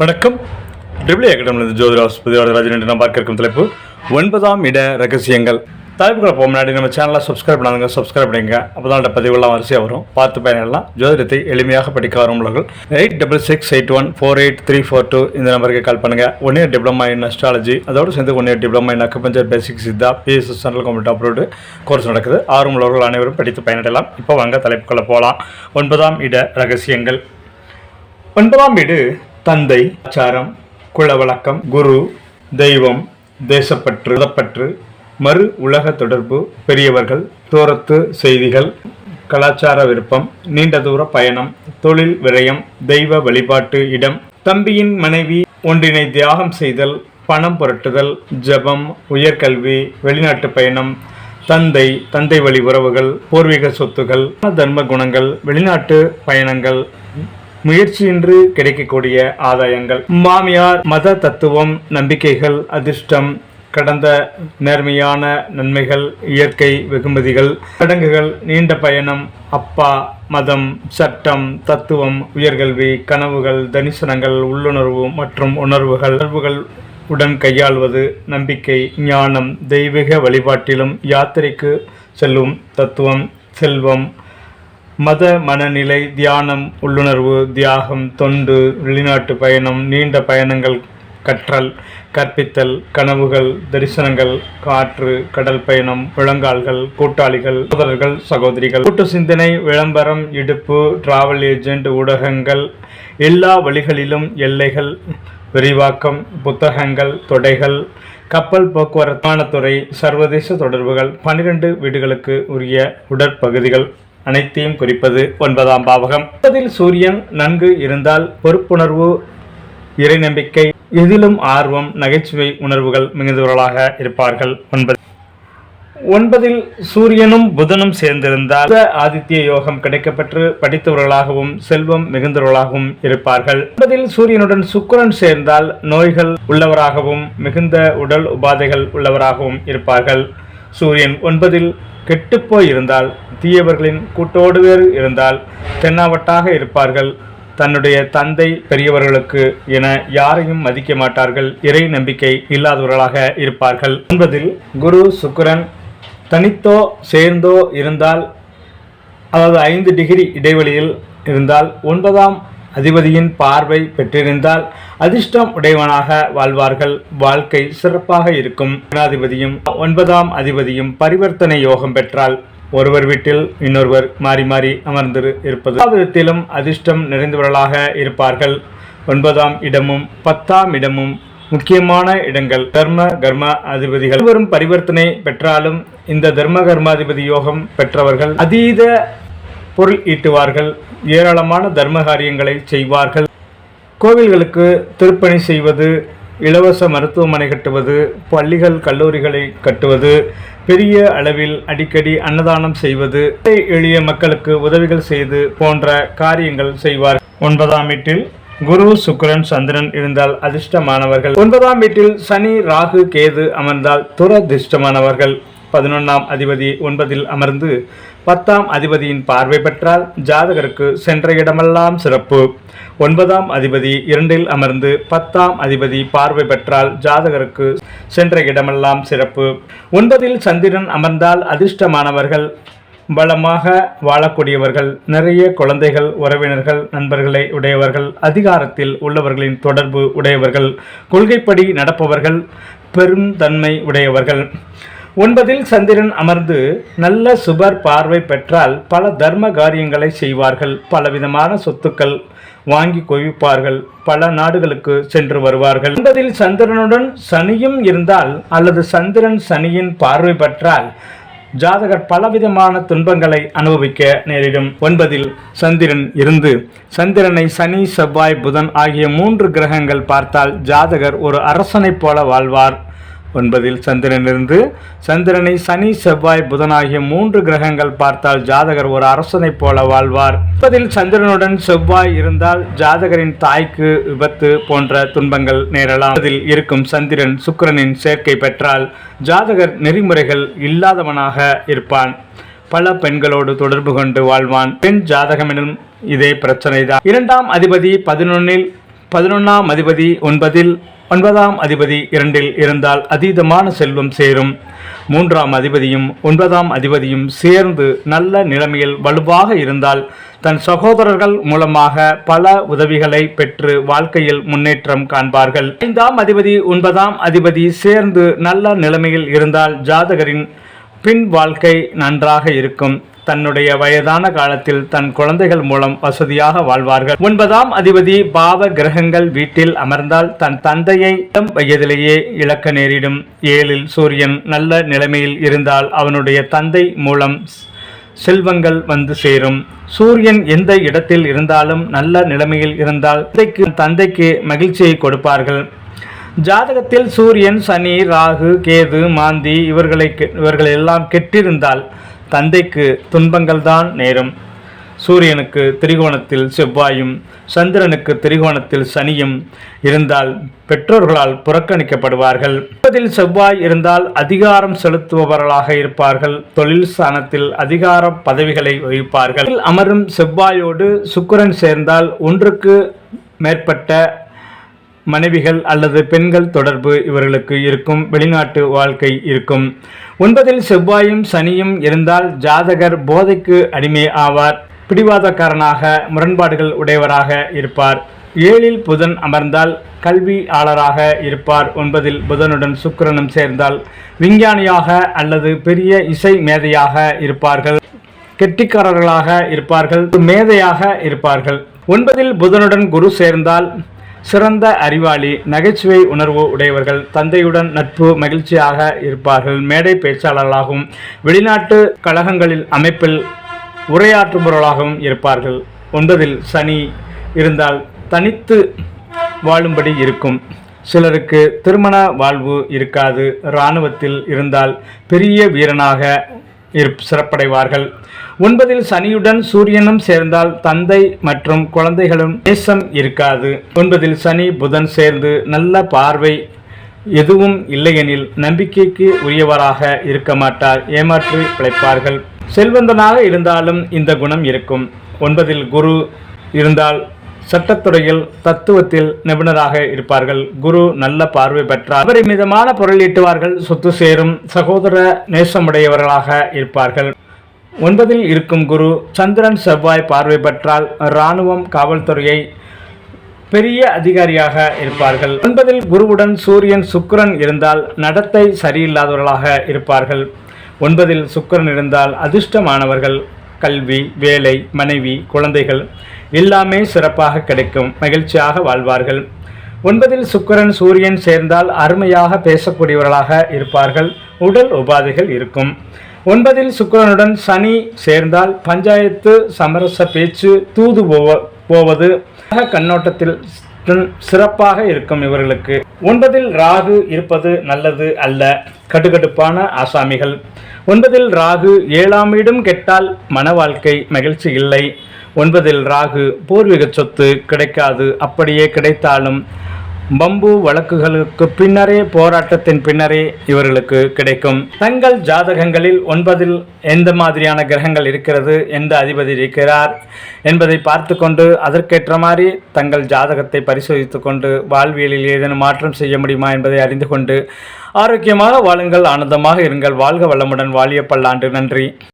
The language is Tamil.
வணக்கம். டிபிளி அகாடமிலிருந்து ஜோதிட ஆஸ்பதியோட ராஜன் என்று நாம் பார்க்க இருக்கும் தலைப்பு ஒன்பதாம் இட ரகசியங்கள். தலைப்புகளை போக முன்னாடி நம்ம சேனலை சப்ஸ்கிரைப் பண்ணாதுங்க சப்ஸ்கிரைப் பண்ணிங்க அப்போ தான் பதிவுலாம் வரிசையாக வரும். பார்த்து பயனெல்லாம் ஜோதிடத்தை எளிமையாக படிக்க வரவங்களுக்கு eight double six eight one four eight three four two இந்த நம்பருக்கு கால் பண்ணுங்கள் one year diploma in astrology அதோடு சேர்ந்து one year diploma in acupuncture basic Siddha BSS central government approved course நடக்குது. ஆர்வம் உள்ளவர்கள் அனைவரும் படித்து பயனடையலாம். இப்போ வாங்க தலைப்புக்குள்ளே போகலாம். ஒன்பதாம் இட ரகசியங்கள். ஒன்பதாம் வீடு தந்தை ஆச்சாரம் குலவழக்கம் குரு தெய்வம் தேசப்பற்று மதப்பற்று மறு உலக தொடர்பு பெரியவர்கள் தூரத்து செய்திகள் கலாச்சார விருப்பம் நீண்ட தூர பயணம் தொழில் விரயம் தெய்வ வழிபாட்டு இடம் தம்பியின் மனைவி ஒன்றினை தியாகம் செய்தல் பணம் புரட்டுதல் ஜெபம் உயர்கல்வி வெளிநாட்டு பயணம் தந்தை தந்தை வழி உறவுகள் பூர்வீக சொத்துகள் தர்ம குணங்கள் வெளிநாட்டு பயணங்கள் முயற்சியின்றி கிடைக்கக்கூடிய ஆதாயங்கள். மாமியார் மத தத்துவம் நம்பிக்கைகள் அதிர்ஷ்டம் கடந்த நேர்மையான நன்மைகள் இயற்கை வெகுமதிகள் சடங்குகள் நீண்ட பயணம் அப்பா மதம் சட்டம் தத்துவம் உயர்கல்வி கனவுகள் தரிசனங்கள் உள்ளுணர்வு மற்றும் உணர்வுகள் உணர்வுகள் உடன் கையாள்வது நம்பிக்கை ஞானம் தெய்வீக வழிபாட்டிலும் யாத்திரைக்கு செல்லும் தத்துவம் செல்வம் மத மனநிலை தியானம் உள்ளுணர்வு தியாகம் தொண்டு வெளிநாட்டு பயணம் நீண்ட பயணங்கள் கற்றல் கற்பித்தல் கனவுகள் தரிசனங்கள் காற்று கடல் பயணம் முழங்கால்கள் கூட்டாளிகள் சகோதரர்கள் சகோதரிகள். கூட்டு சிந்தனை விளம்பரம் இடுப்பு டிராவல் ஏஜென்ட் ஊடகங்கள் எல்லா வழிகளிலும் எல்லைகள் விரிவாக்கம் புத்தகங்கள் தொடைகள் கப்பல் போக்குவரத்தான துறை சர்வதேச தொடர்புகள் பன்னிரண்டு வீடுகளுக்கு உரிய உடற்பகுதிகள். அனைத்தையும் குறிப்பது ஒன்பதாம் பாவகம். முப்பதில் சூரியன் நன்கு இருந்தால் பொறுப்புணர்வு இறை நம்பிக்கை எதிலும் ஆர்வம் நகைச்சுவை உணர்வுகள் மிகுந்தவர்களாக இருப்பார்கள். ஒன்பது ஒன்பதில் சூரியனும் புதனும் சேர்ந்திருந்தால் ஆதித்ய யோகம் கிடைக்கப்பெற்று படித்தவர்களாகவும் செல்வம் மிகுந்தவர்களாகவும் இருப்பார்கள். ஒன்பதில் சூரியனுடன் சுக்கரன் சேர்ந்தால் நோய்கள் உள்ளவராகவும் மிகுந்த உடல் உபாதைகள் உள்ளவராகவும் இருப்பார்கள். சூரியன் ஒன்பதில் கெட்டுப்போய் இருந்தால் தீயவர்களின் கூட்டோடு இருந்தால் தென்னாவட்டாக இருப்பார்கள். தன்னுடைய தந்தை பெரியவர்களுக்கு என யாரையும் மதிக்க மாட்டார்கள். இறை நம்பிக்கை இல்லாதவர்களாக இருப்பார்கள். ஒன்பதில் குரு சுக்கரன் தனித்தோ சேர்ந்தோ இருந்தால் அதாவது ஐந்து டிகிரி இடைவெளியில் இருந்தால் ஒன்பதாம் அதிபதியின் பார்வை பெற்றிருந்தால் அதிர்ஷ்டம் உடையவனாக வாழ்வார்கள். வாழ்க்கை சிறப்பாக இருக்கும். ஜனாதிபதியும் ஒன்பதாம் அதிபதியும் பரிவர்த்தனை யோகம் பெற்றால் ஒருவர் வீட்டில் இன்னொருவர் மாறி மாறி அமர்ந்து இருப்பது. விதத்திலும் அதிர்ஷ்டம் நிறைந்தவர்களாக இருப்பார்கள். ஒன்பதாம் இடமும் பத்தாம் இடமும் முக்கியமான இடங்கள். தர்ம கர்ம அதிபதிகள் வரும் பரிவர்த்தனை பெற்றாலும் இந்த தர்ம கர்மாதிபதி யோகம் பெற்றவர்கள் அதீத பொருள் ஈட்டுவார்கள். ஏராளமான தர்ம காரியங்களை செய்வார்கள். கோவில்களுக்கு திருப்பணி செய்வது இலவச மருத்துவமனை கட்டுவது பள்ளிகள் கல்லூரிகளை கட்டுவது பெரிய அளவில் அடிக்கடி அன்னதானம் செய்வது எளிய மக்களுக்கு உதவிகள் செய்து போன்ற காரியங்கள் செய்வார். ஒன்பதாம் வீட்டில் குரு சுக்கரன் சந்திரன் இருந்தால் அதிர்ஷ்டமானவர்கள். ஒன்பதாம் வீட்டில் சனி ராகு கேது அமர்ந்தால் துரதிர்ஷ்டமானவர்கள். பதினொன்றாம் அதிபதி ஒன்பதில் அமர்ந்து பத்தாம் அதிபதியின் பார்வை பெற்றால் ஜாதகருக்கு சென்ற இடமெல்லாம் சிறப்பு. ஒன்பதாம் அதிபதி இரண்டில் அமர்ந்து பத்தாம் அதிபதி பார்வை பெற்றால் ஜாதகருக்கு சென்ற இடமெல்லாம் சிறப்பு. ஒன்பதில் சந்திரன் அமர்ந்தால் அதிர்ஷ்டமானவர்கள் பலமாக வாழக்கூடியவர்கள் நிறைய குழந்தைகள் உறவினர்கள் நண்பர்களை உடையவர்கள் அதிகாரத்தில் உள்ளவர்களின் தொடர்பு உடையவர்கள் கொள்கைப்படி நடப்பவர்கள் பெரும் தன்மை உடையவர்கள். ஒன்பதில் சந்திரன் அமர்ந்து நல்ல சுபர் பார்வை பெற்றால் பல தர்ம காரியங்களை செய்வார்கள். பலவிதமான சொத்துக்கள் வாங்கி குவிப்பார்கள். பல நாடுகளுக்கு சென்று வருவார்கள். ஒன்பதில் சந்திரனுடன் சனியும் இருந்தால் அல்லது சந்திரன் சனியின் பார்வை பெற்றால் ஜாதகர் பலவிதமான துன்பங்களை அனுபவிக்க நேரிடும். ஒன்பதில் சந்திரன் இருந்து சந்திரனை சனி செவ்வாய் புதன் ஆகிய மூன்று கிரகங்கள் பார்த்தால் ஜாதகர் ஒரு அரசனைப் போல வாழ்வார். ஒன்பதில் சந்திரன் இருந்து சந்திரனை சனி செவ்வாய் புதன் ஆகிய மூன்று கிரகங்கள் பார்த்தால் ஜாதகர் ஒரு அரசனை போல வாழ்வார். முப்பதில் சந்திரனுடன் செவ்வாய் இருந்தால் ஜாதகரின் தாய்க்கு விபத்து போன்ற துன்பங்கள் நேரலாம். அதில் இருக்கும் சந்திரன் சுக்கிரனின் சேர்க்கை பெற்றால் ஜாதகர் நெறிமுறைகள் இல்லாதவனாக இருப்பான். பல பெண்களோடு தொடர்பு கொண்டு வாழ்வான். பெண் ஜாதகமெனும் இதே பிரச்சனைதான். இரண்டாம் அதிபதி பதினொன்னில் பதினொன்றாம் அதிபதி ஒன்பதில் ஒன்பதாம் அதிபதி இரண்டில் இருந்தால் அதீதமான செல்வம் சேரும். மூன்றாம் அதிபதியும் ஒன்பதாம் அதிபதியும் சேர்ந்து நல்ல நிலைமையில் வலுவாக இருந்தால் தன் சகோதரர்கள் மூலமாக பல உதவிகளை பெற்று வாழ்க்கையில் முன்னேற்றம் காண்பார்கள். ஐந்தாம் அதிபதி ஒன்பதாம் அதிபதி சேர்ந்து நல்ல நிலைமையில் இருந்தால் ஜாதகரின் பின் வாழ்க்கை நன்றாக இருக்கும். தன்னுடைய வயதான காலத்தில் தன் குழந்தைகள் மூலம் வசதியாக வாழ்வார்கள். ஒன்பதாம் அதிபதி பாவ கிரகங்கள் வீட்டில் அமர்ந்தால் தன் தந்தையை வயதிலேயே இழக்க நேரிடும். ஏழில் சூரியன் நல்ல நிலைமையில் இருந்தால் அவனுடைய தந்தை மூலம் செல்வங்கள் வந்து சேரும். சூரியன் எந்த இடத்தில் இருந்தாலும் நல்ல நிலைமையில் இருந்தால் தந்தைக்கு தந்தைக்கு மகிழ்ச்சியை கொடுப்பார்கள். ஜாதகத்தில் சூரியன் சனி ராகு கேது மாந்தி இவர்களை கெ- இவர்கள் எல்லாம் கெட்டிருந்தால் தந்தைக்கு துன்பங்கள் தான் நேரும். சூரியனுக்கு திரிகோணத்தில் செவ்வாயும் சந்திரனுக்கு திரிகோணத்தில் சனியும் இருந்தால் பெற்றோர்களால் புறக்கணிக்கப்படுவார்கள். முப்பதில் செவ்வாய் இருந்தால் அதிகாரம் செலுத்துபவர்களாக இருப்பார்கள். தொழில் ஸ்தானத்தில் அதிகார பதவிகளை வகிப்பார்கள். அமரும் செவ்வாயோடு சுக்கரன் சேர்ந்தால் ஒன்றுக்கு மேற்பட்ட மனைவிகள் அல்லது பெண்கள் தொடர்பு இவர்களுக்கு இருக்கும் வெளிநாட்டு வாழ்க்கை இருக்கும். ஒன்பதில் செவ்வாயும் சனியும் இருந்தால் ஜாதகர் போதைக்கு அடிமை ஆவார். பிடிவாதக்காரனாக முரண்பாடுகள் உடையவராக இருப்பார். ஏழில் புதன் அமர்ந்தால் கல்வியாளராக இருப்பார். ஒன்பதில் புதனுடன் சுக்கிரனும் சேர்ந்தால் விஞ்ஞானியாக அல்லது பெரிய இசை மேதையாக இருப்பார்கள். கெட்டிக்காரர்களாக இருப்பார்கள். மேதையாக இருப்பார்கள். ஒன்பதில் புதனுடன் குரு சேர்ந்தால் சிறந்த அறிவாளி நகைச்சுவை உணர்வு உடையவர்கள் தந்தையுடன் நட்பு மகிழ்ச்சியாக இருப்பார்கள். மேடை பேச்சாளர்களாகவும் வெளிநாட்டு கழகங்களில் அமைப்பில் உரையாற்றுபவர்களாகவும் இருப்பார்கள். ஒன்பதில் சனி இருந்தால் தனித்து வாழும்படி இருக்கும். சிலருக்கு திருமண வாழ்வு இருக்காது. இராணுவத்தில் இருந்தால் பெரிய வீரனாக இருப் சிறப்படைவார்கள். ஒன்பதில் சனியுடன் சூரியனும் சேர்ந்தால் தந்தை மற்றும் குழந்தைகளும் நேசம் இருக்காது. ஒன்பதில் சனி புதன் சேர்ந்து நல்ல பார்வை எதுவும் இல்லையெனில் நம்பிக்கைக்கு உரியவராக இருக்க மாட்டார். ஏமாற்றி பிழைப்பார்கள். செல்வந்தனாக இருந்தாலும் இந்த குணம் இருக்கும். ஒன்பதில் குரு இருந்தால் சட்டத்துறையில் தத்துவத்தில் நிபுணராக இருப்பார்கள். குரு நல்ல பார்வை பெற்றார். அவரை மிதமான பொருள் ஈட்டுவார்கள். சொத்து சேரும் சகோதர நேசமுடையவர்களாக இருப்பார்கள். ஒன்பதில் இருக்கும் குரு சந்திரன் செவ்வாய் பார்வை பெற்றால் இராணுவம் காவல்துறையை பெரிய அதிகாரியாக இருப்பார்கள். ஒன்பதில் குருவுடன் சூரியன் சுக்கிரன் இருந்தால் நடத்தை சரியில்லாதவர்களாக இருப்பார்கள். ஒன்பதில் சுக்கிரன் இருந்தால் அதிர்ஷ்டமானவர்கள் கல்வி வேலை மனைவி குழந்தைகள் எல்லாமே சிறப்பாக கிடைக்கும் மகிழ்ச்சியாக வாழ்வார்கள். ஒன்பதில் சுக்கிரன் சூரியன் சேர்ந்தால் அருமையாக பேசக்கூடியவர்களாக இருப்பார்கள் உடல் உபாதைகள் இருக்கும். ஒன்பதில் சுக்கிரனுடன் சனி சேர்ந்தால் பஞ்சாயத்து சமரச பேச்சு தூது போவ போவது கண்ணோட்டத்தில் சிறப்பாக இருக்கும் இவர்களுக்கு. ஒன்பதில் ராகு இருப்பது நல்லது அல்ல. கடுகடுப்பான ஆசாமிகள். ஒன்பதில் ராகு ஏழாம் இடம் கெட்டால் மன வாழ்க்கை மகிழ்ச்சி இல்லை. ஒன்பதில் ராகு பூர்வீக சொத்து கிடைக்காது. அப்படியே கிடைத்தாலும் பம்பு வழக்குகளுக்கு பின்னரே போராட்டத்தின் பின்னரே இவர்களுக்கு கிடைக்கும். தங்கள் ஜாதகங்களில் ஒன்பதில் எந்த மாதிரியான கிரகங்கள் இருக்கிறது எந்த அதிபதி இருக்கிறார் என்பதை பார்த்து கொண்டு அதற்கேற்ற மாதிரி தங்கள் ஜாதகத்தை பரிசோதித்து கொண்டு வாழ்வியலில் ஏதேனும் மாற்றம் செய்ய முடியுமா என்பதை அறிந்து கொண்டு ஆரோக்கியமாக வாழுங்கள் ஆனந்தமாக இருங்கள். வாழ்க வளமுடன் வாழிய பல்லாண்டு நன்றி.